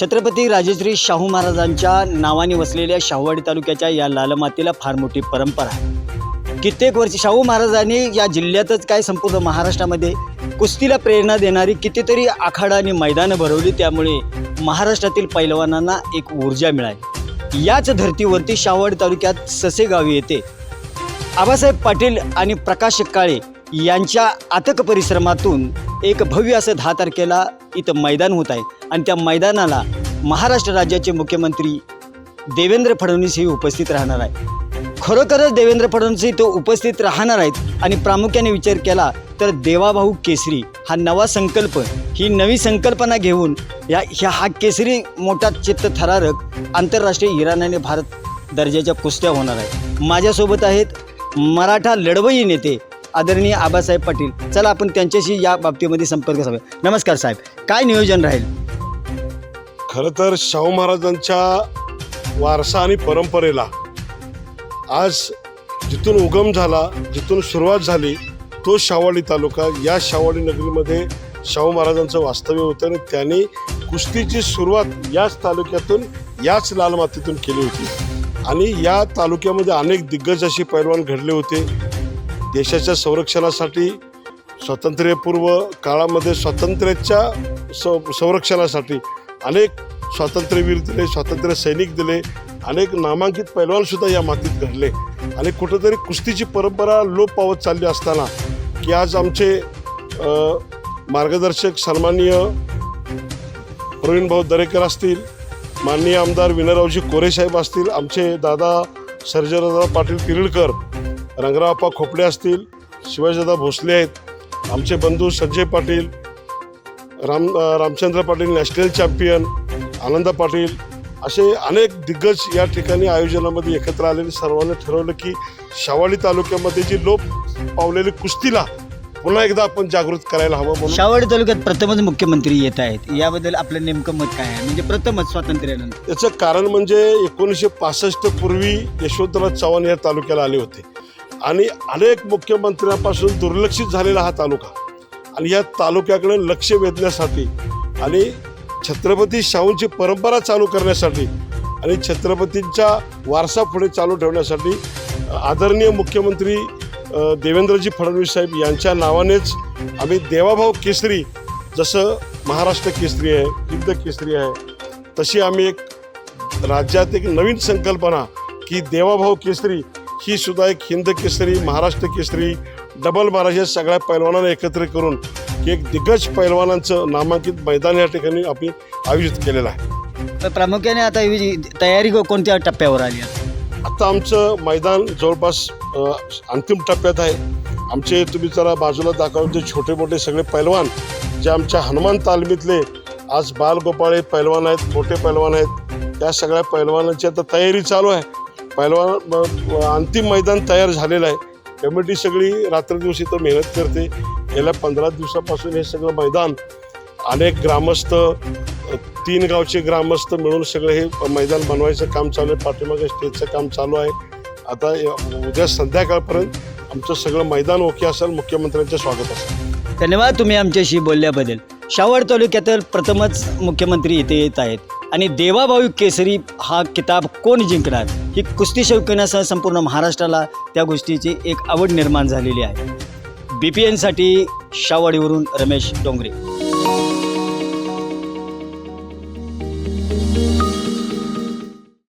छत्रपती राजश्री शाहू महाराजांच्या नावाने वसलेल्या शाहूवाडी तालुक्याच्या या लालमातीला फार मोठी परंपरा आहे. कित्येक वर्ष शाहू महाराजांनी या जिल्ह्यातच काय संपूर्ण महाराष्ट्रामध्ये कुस्तीला प्रेरणा देणारी कितीतरी आखाडा आणि मैदानं भरवली त्यामुळे महाराष्ट्रातील पैलवानांना एक ऊर्जा मिळाली. याच धर्तीवरती शाहूवाडी तालुक्यात ससेगावी येते. आबासाहेब पाटील आणि प्रकाश काळे यांच्या आतक परिश्रमातून एक भव्य असं दहा तारखेला इथं मैदान होत आहे. आणि त्या मैदानाला महाराष्ट्र राज्याचे मुख्यमंत्री देवेंद्र फडणवीस हे उपस्थित राहणार आहे खरोखरच देवेंद्र फडणवीस इथं उपस्थित राहणार आहेत आणि प्रामुख्याने विचार केला तर देवाभाऊ केसरी हा नवा संकल्प ही नवी संकल्पना घेऊन या ह्या हा केसरी मोठा चित्त थरारक आंतरराष्ट्रीय इराण आणि भारत दर्जाच्या कुस्त्या होणार आहेत. माझ्यासोबत आहेत मराठा लढवई नेते आदरणीय आबासाहेब पाटील. चला आपण त्यांच्याशी या बाबतीमध्ये संपर्क साधूया. नमस्कार साहेब. काय नियोजन राहील? खरं तर शाहू महाराजांच्या वारसा आणि परंपरेला आज जिथून उगम झाला जिथून सुरुवात झाली तो शावाडी तालुका या शावाडी नगरीमध्ये शाहू महाराजांचं वास्तव्य होतं आणि त्यांनी कुस्तीची सुरुवात याच तालुक्यातून याच लाल मातीतून केली होती. आणि या तालुक्यामध्ये अनेक दिग्गज असे पैलवान घडले होते. देशाच्या संरक्षणासाठी स्वातंत्र्यपूर्व काळामध्ये स्वातंत्र्याच्या स संरक्षणासाठी अनेक स्वातंत्र्यवीर दिले स्वातंत्र्य सैनिक दिले अनेक नामांकित पैलवानसुद्धा या मातीत घडले. आणि कुठंतरी कुस्तीची परंपरा लोप पावत चालली असताना की आज आमचे मार्गदर्शक सन्माननीय प्रवीणभाऊ दरेकर असतील माननीय आमदार विनयरावजी कोरेसाहेब असतील आमचे दादा सर्जरावदादा पाटील तिरळकर रंगरावप्पा खोपडे असतील शिवाजीदादा भोसले आहेत आमचे बंधू संजय पाटील राम रामचंद्र पाटील नॅशनल चॅम्पियन आनंद पाटील असे अनेक दिग्गज या ठिकाणी आयोजनामध्ये एकत्र आलेले सर्वांनी ठरवलं की शावाडी तालुक्यामध्ये जी लोप पावलेली कुस्तीला पुन्हा एकदा आपण जागृत करायला हवं म्हणून. शाहवाडी तालुक्यात प्रथमच मुख्यमंत्री येत आहेत. याबद्दल आपलं नेमकं मत काय आहे? म्हणजे प्रथमच स्वातंत्र्यानंतर. याचं कारण म्हणजे एकोणीसशे पासष्ट पूर्वी यशवंतराव चव्हाण या तालुक्याला आले होते. आणि अनेक मुख्यमंत्र्यांपासून दुर्लक्षित झालेला हा तालुका. आणि या तालुक्याकडे लक्ष वेधण्यासाठी आणि छत्रपती शाहूंची परंपरा चालू करण्यासाठी आणि छत्रपतींचा वारसा पुढे चालू ठेवण्यासाठी आदरणीय मुख्यमंत्री देवेंद्रजी फडणवीस साहेब यांच्या नावानेच आम्ही देवाभाऊ केसरी जसं महाराष्ट्र केसरी आहे युद्ध केसरी आहे तशी आम्ही एक राज्यात एक नवीन संकल्पना की देवाभाऊ केसरी ही सुद्धा एक हिंद केसरी महाराष्ट्र केसरी डबल महाराज या सगळ्या पैलवानांना एकत्र करून की एक दिग्गज पैलवानांचं नामांकित मैदान या ठिकाणी आम्ही आयोजित केलेलं आहे. तर प्रामुख्याने आता ही तयारी कोणत्या टप्प्यावर आली आहे? आता आमचं मैदान जवळपास अंतिम टप्प्यात आहे. आमचे तुम्ही जरा बाजूला दाखवून जे छोटे मोठे सगळे पैलवान जे आमच्या हनुमान तालमीतले आज बालगोपाळे पैलवान आहेत मोठे पैलवान आहेत. त्या सगळ्या पैलवानांची आता तयारी चालू आहे. पैलवान ब- अंतिम मैदान तयार झालेलं आहे. कमिटी सगळी रात्रदिवस इथं मेहनत करते. गेल्या पंधरा दिवसापासून हे सगळं मैदान अनेक ग्रामस्थ तीन गावचे ग्रामस्थ मिळून सगळं हे मैदान बनवायचं काम चालू आहे. पाठीमागे स्टेजचं काम चालू आहे. आता उद्या संध्याकाळपर्यंत आमचं सगळं मैदान ओके असेल. मुख्यमंत्र्यांचं स्वागत असेल. धन्यवाद तुम्ही आमच्याशी बोलल्याबद्दल. शावड तालुक्यातील प्रथमच मुख्यमंत्री इथे येत आहेत. आणि देवाभाऊ केसरी हा किताब कोण जिंकणार? ही कुस्ती शौकीनासह संपूर्ण महाराष्ट्राला त्या गोष्टीची एक आवड निर्माण झालेली आहे. बी पी एनसाठी शावाडीवरून रमेश डोंगरे.